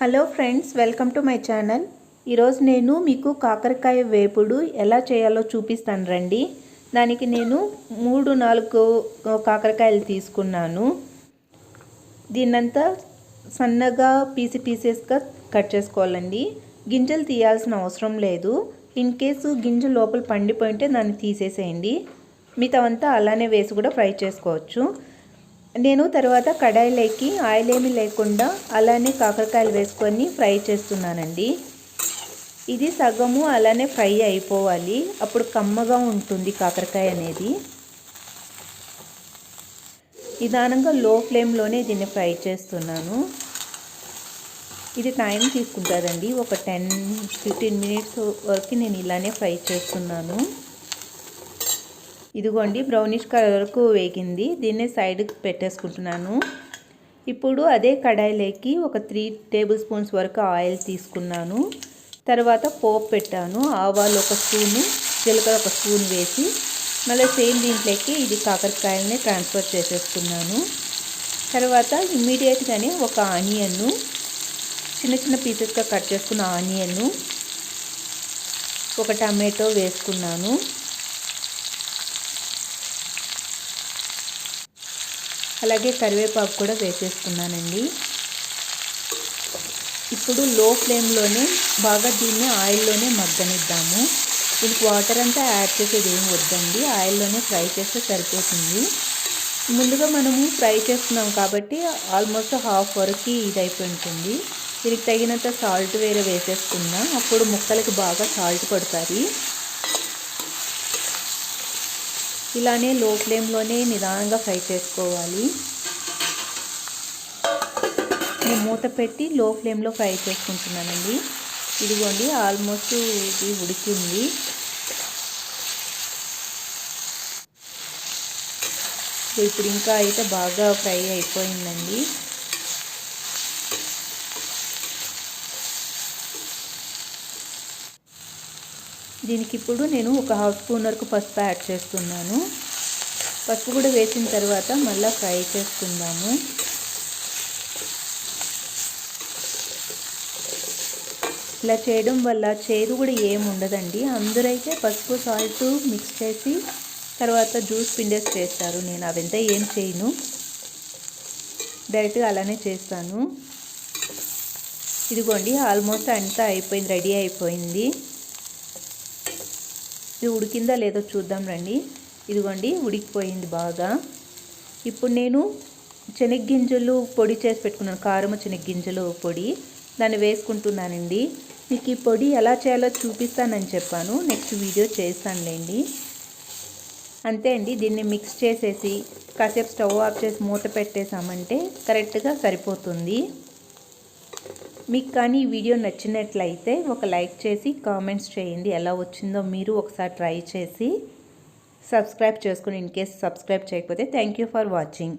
Hello friends welcome to my channel. ఈరోజు నేను మీకు కాకరకాయ వేపుడు ఎలా చేయాలో చూపిస్తాను రండి. దానికి నేను మూడు నాలుగు కాకరకాయలు తీసుకున్నాను. దీన్నంతా సన్నగా పీసి పీసెస్గా కట్ చేసుకోవాలండి. గింజలు తీయాల్సిన అవసరం లేదు. ఇన్ కేసు గింజ లోపల పండిపోయింటే దాన్ని తీసేసేయండి. మిగతావంతా అలానే వేసి కూడా ఫ్రై చేసుకోవచ్చు. నేను తర్వాత కడాయిలోకి ఆయిల్ ఏమీ లేకుండా అలానే కాకరకాయలు వేసుకొని ఫ్రై చేస్తున్నానండి. ఇది సగము అలానే ఫ్రై అయిపోవాలి. అప్పుడు కమ్మగా ఉంటుంది కాకరకాయ అనేది. నిదానంగా లో ఫ్లేమ్లోనే దీన్ని ఫ్రై చేస్తున్నాను. ఇది టైం తీసుకుంటుందండి. ఒక టెన్ ఫిఫ్టీన్ మినిట్స్ వరకు నేను ఇలానే ఫ్రై చేస్తున్నాను. ఇదిగోండి బ్రౌనిష్ కలర్ వరకు వేగింది. దీన్ని సైడ్కి పెట్టేసుకుంటున్నాను. ఇప్పుడు అదే కడాయిలోకి ఒక త్రీ టేబుల్ స్పూన్స్ వరకు ఆయిల్ తీసుకున్నాను. తర్వాత పోపు పెట్టాను. ఆవాలు ఒక స్పూను జీలకర్ర ఒక స్పూన్ వేసి మళ్ళీ సేమ్ దీంట్లోకి ఇది కాకరకాయలని ట్రాన్స్ఫర్ చేసేసుకున్నాను. తర్వాత ఇమ్మీడియట్గానే ఒక ఆనియన్ను చిన్న చిన్న పీసెస్గా కట్ చేసుకున్న ఆనియన్ను ఒక టమాటో వేసుకున్నాను. అలాగే కరివేపాకు కూడా వేసేసుకున్నానండి ఇప్పుడు లో ఫ్లేమ్లోనే బాగా దీన్ని ఆయిల్లోనే మగ్గనిద్దాము. దీనికి వాటర్ అంతా యాడ్ చేసేది ఏం వద్దండి. ఆయిల్లోనే ఫ్రై చేస్తే సరిపోతుంది. ముందుగా మనము ఫ్రై చేస్తున్నాం కాబట్టి ఆల్మోస్ట్ హాఫ్ వరకు ఇది అయిపోయి ఉంటుంది దీనికి తగినంత సాల్ట్ వేరే వేసేసుకుందాం అప్పుడు ముక్కలకి బాగా సాల్ట్ పడుతుంది ఇలానే లో ఫ్లేమ్లోనే నిదానంగా ఫ్రై చేసుకోవాలి. నేను మూత పెట్టి లో ఫ్లేమ్లో ఫ్రై చేసుకుంటున్నానండి. ఇదిగోండి ఆల్మోస్ట్ ఇది ఉడికింది. ఇప్పుడు ఇంకా అయితే బాగా ఫ్రై అయిపోయిందండి. దీనికి ఇప్పుడు నేను ఒక హాఫ్ స్పూన్ వరకు పసుపు యాడ్ చేస్తున్నాను. పసుపు కూడా వేసిన తర్వాత మళ్ళీ ఫ్రై చేసుకుందాము. ఇలా చేయడం వల్ల చేదు కూడా ఏమి ఉండదండి. అయితే పసుపు సాల్ట్ మిక్స్ చేసి తర్వాత జ్యూస్ పిండేసి చేస్తారు. నేను అవంతా ఏం చేయను. డైరెక్ట్గా అలానే చేస్తాను. ఇదిగోండి ఆల్మోస్ట్ అంతా అయిపోయింది రెడీ అయిపోయింది. ఇది ఉడికిందా లేదో చూద్దాం రండి. ఇదిగోండి ఉడికిపోయింది బాగా. ఇప్పుడు నేను శనగ్గింజలు పొడి చేసి పెట్టుకున్నాను కారమ శనగ్గింజలు పొడి. దాన్ని వేసుకుంటున్నానండి. మీకు ఈ పొడి ఎలా చేయాలో చూపిస్తానని చెప్పాను. నెక్స్ట్ వీడియో చేస్తానులేండి. అంతే అండి దీన్ని మిక్స్ చేసేసి కాసేపు స్టవ్ ఆఫ్ చేసి మూత పెట్టేసామంటే కరెక్ట్గా సరిపోతుంది. మీకు కానీ ఈ వీడియో నచ్చినట్లయితే ఒక లైక్ చేసి కామెంట్స్ చేయండి. ఎలా వచ్చిందో మీరు ఒకసారి ట్రై చేసి సబ్స్క్రైబ్ చేసుకుని ఇన్ కేస్ సబ్స్క్రైబ్ చేయకపోతే థ్యాంక్ ఫర్ వాచింగ్.